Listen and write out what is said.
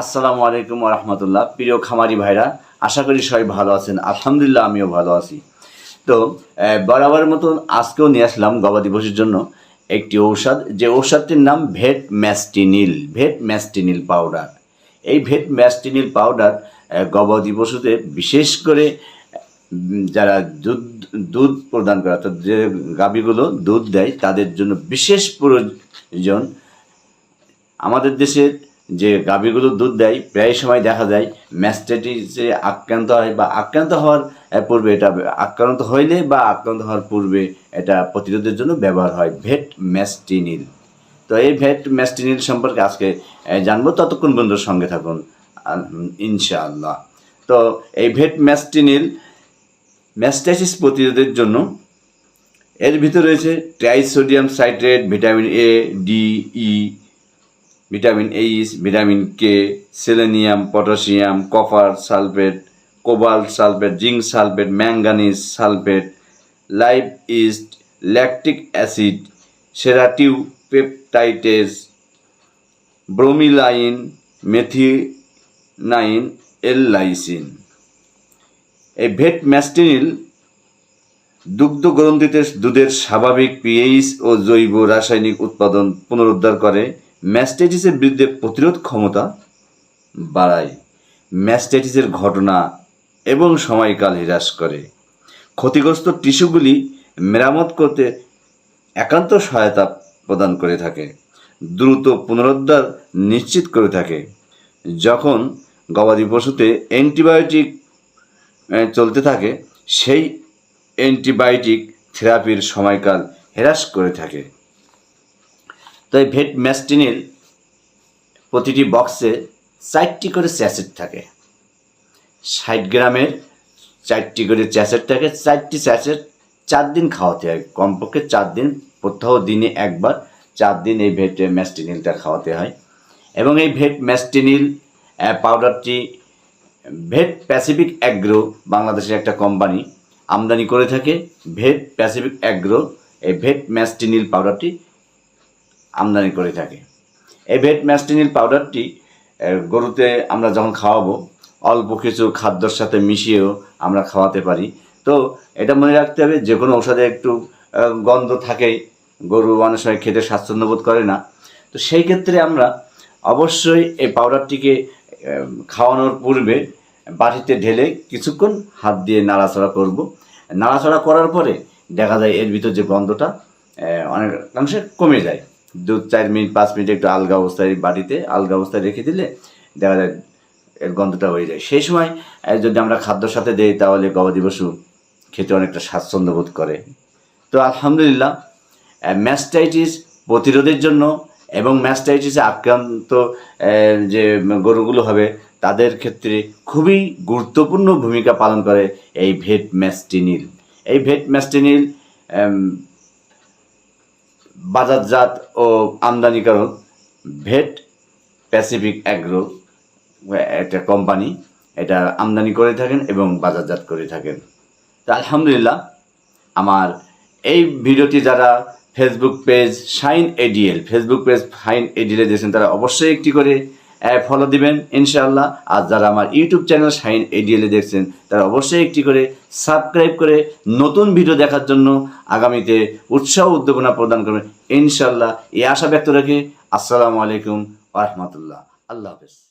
আসসালামু আলাইকুম রহমতুল্লাহ। প্রিয় খামারি ভাইরা, আশা করি সবাই ভালো আছেন। আলহামদুলিল্লাহ আমিও ভালো আছি। তো বরাবর মতন আজকেও নিয়ে আসলাম গবাদি পশুর জন্য একটি ঔষধ। যে ঔষধটির নাম vet Mastinil vet Mastinil powder. এই ভেট ম্যাস্টিনিল পাউডার গবাদি পশুতে বিশেষ করে যারা দুধ দুধ প্রদান করে, অর্থাৎ যে গাভীগুলো দুধ দেয়, তাদের জন্য বিশেষ প্রয়োজন। আমাদের দেশের যে গাভীগুলো দুধ দেয়, প্রায় সময় দেখা যায় ম্যাস্টাইটিসে আক্রান্ত হয় বা আক্রান্ত হওয়ার পূর্বে এটা আক্রান্ত হইলে বা আক্রান্ত হওয়ার পূর্বে এটা প্রতিরোধের জন্য ব্যবহার হয় ভেট ম্যাস্টিনিল তো এই ভেট ম্যাস্টিনিল সম্পর্কে আজকে জানব। ততক্ষণ বন্ধুর সঙ্গে থাকুন আল- ইনশাআল্লাহ। তো এই ভেট ম্যাস্টিনিল ম্যাস্টাইটিস প্রতিরোধের জন্য এর ভিতরে রয়েছে trisodium citrate vitamin A D E vitamin H vitamin K selenium potassium copper sulphate cobalt sulphate zinc sulphate manganese sulphate live yeast lactic acid serratiopeptidase bromelain methionine L lysine এই vet Mastinil দুগ্ধ গ্রন্থিতে দুধের স্বাভাবিক pH ও জৈব রাসায়নিক উৎপাদন পুনরুদ্ধার করে। ম্যাস্টাইটিসের বিরুদ্ধে প্রতিরোধ ক্ষমতা বাড়ায়। ম্যাস্টাইটিসের ঘটনা এবং সময়কাল হ্রাস করে। ক্ষতিগ্রস্ত টিস্যুগুলি মেরামত করতে একান্ত সহায়তা প্রদান করে থাকে, দ্রুত পুনরুদ্ধার নিশ্চিত করে থাকে। যখন গবাদি পশুতে অ্যান্টিবায়োটিক চলতে থাকে, সেই অ্যান্টিবায়োটিক থেরাপির সময়কাল হ্রাস করে থাকে। তাই ভেট ম্যাস্টিনিল প্রতিটি বক্সে চারটি করে স্যাসেট থাকে। ষাট গ্রামের চারটি করে চ্যাসেট থাকে। চারটি স্যাসেট চার দিন খাওয়াতে হয়। কমপক্ষে চার দিন, প্রত্যহ দিনে একবার চার দিন এই ভেট ম্যাস্টিনিলটা খাওয়াতে হয়। এবং এই ভেট ম্যাস্টিনিল পাউডারটি ভেট প্যাসিফিক অ্যাগ্রো বাংলাদেশের একটা কোম্পানি আমদানি করে থাকে। ভেট প্যাসিফিক অ্যাগ্রো, এই ভেট ম্যাস্টিনিল পাউডারটি আমদানি করে থাকে। এই ভেট ম্যাস্টিনিল পাউডারটি গরুতে আমরা যখন খাওয়াবো, অল্প কিছু খাদ্যর সাথে মিশিয়েও আমরা খাওয়াতে পারি। তো এটা মনে রাখতে হবে যে কোনো ঔষধে একটু গন্ধ থাকেই, গরু অনেক সময় খেতে স্বাচ্ছন্দ্য বোধ করে না। তো সেই ক্ষেত্রে আমরা অবশ্যই এই পাউডারটিকে খাওয়ানোর পূর্বে বাটিতে ঢেলে কিছুক্ষণ হাত দিয়ে নাড়াচাড়া করব। নাড়াচাড়া করার পরে দেখা যায় এর ভিতর যে গন্ধটা অনেকাংশে কমে যায়। দু চার মিনিট, পাঁচ মিনিট একটু আলগা অবস্থায় বাটিতে আলগা অবস্থায় রেখে দিলে দেখা যায় এর গন্ধটা হয়ে যায়। সেই সময় যদি আমরা খাদ্যর সাথে দেই, তাহলে গবাদি পশু খেতে অনেকটা স্বাচ্ছন্দ্য বোধ করে। তো আলহামদুলিল্লাহ ম্যাস্টাইটিস প্রতিরোধের জন্য এবং ম্যাস্টাইটিসে আক্রান্ত যে গরুগুলো হবে, তাদের ক্ষেত্রে খুবই গুরুত্বপূর্ণ ভূমিকা পালন করে এই ভেট ম্যাস্টিনিল। এই ভেট ম্যাস্টিনিল বাজারজাত ও আমদানিকারক ভেট, প্যাসিফিক অ্যাগ্রো, একটা কোম্পানি, এটা আমদানি করে থাকেন এবং বাজারজাত করে থাকেন। তো আলহামদুলিল্লাহ, আমার এই ভিডিওটি যারা Facebook page Shine ADL Facebook page Shine এডিএলে দিয়েছেন তারা অবশ্যই একটি করে ফলো দিবেন, ইনশাআল্লাহ। আর যারা আমার ইউটিউব চ্যানেল শাইন এডিএলে দেখছেন, তারা অবশ্যই একটি করে সাবস্ক্রাইব করে নতুন ভিডিও দেখার জন্য আগামীতে উৎসাহ উদ্দীপনা প্রদান করবেন। ইনশাআল্লাহ, এই আশা ব্যক্ত রেখে আসসালামু আলাইকুম রহমতুল্লাহ। আল্লাহ হাফেজ।